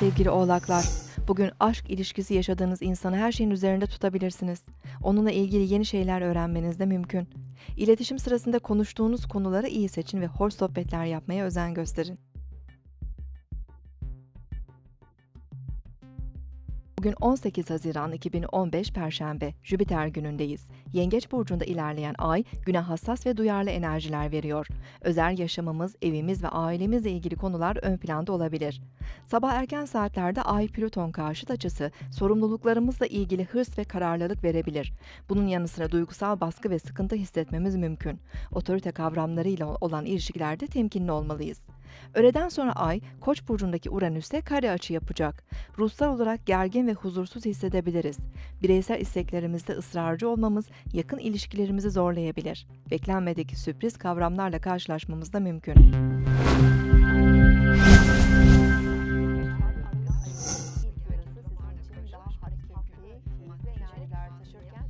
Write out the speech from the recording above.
sevgili oğlaklar. Bugün aşk ilişkisi yaşadığınız insanı her şeyin üzerinde tutabilirsiniz. Onunla ilgili yeni şeyler öğrenmeniz de mümkün. İletişim sırasında konuştuğunuz konuları iyi seçin ve hoş sohbetler yapmaya özen gösterin. Bugün 18 Haziran 2015 Perşembe, Jüpiter günündeyiz. Yengeç burcunda ilerleyen ay güne hassas ve duyarlı enerjiler veriyor. Özel yaşamımız, evimiz ve ailemizle ilgili konular ön planda olabilir. Sabah erken saatlerde ay Plüton karşıt açısı sorumluluklarımızla ilgili hırs ve kararlılık verebilir. Bunun yanı sıra duygusal baskı ve sıkıntı hissetmemiz mümkün. Otorite kavramlarıyla olan ilişkilerde temkinli olmalıyız. Öğleden sonra Ay, Koç burcundaki Uranüs'te kare açı yapacak. Ruhsal olarak gergin ve huzursuz hissedebiliriz. Bireysel isteklerimizde ısrarcı olmamız yakın ilişkilerimizi zorlayabilir. Beklenmedik sürpriz kavramlarla karşılaşmamız da mümkün. taşırken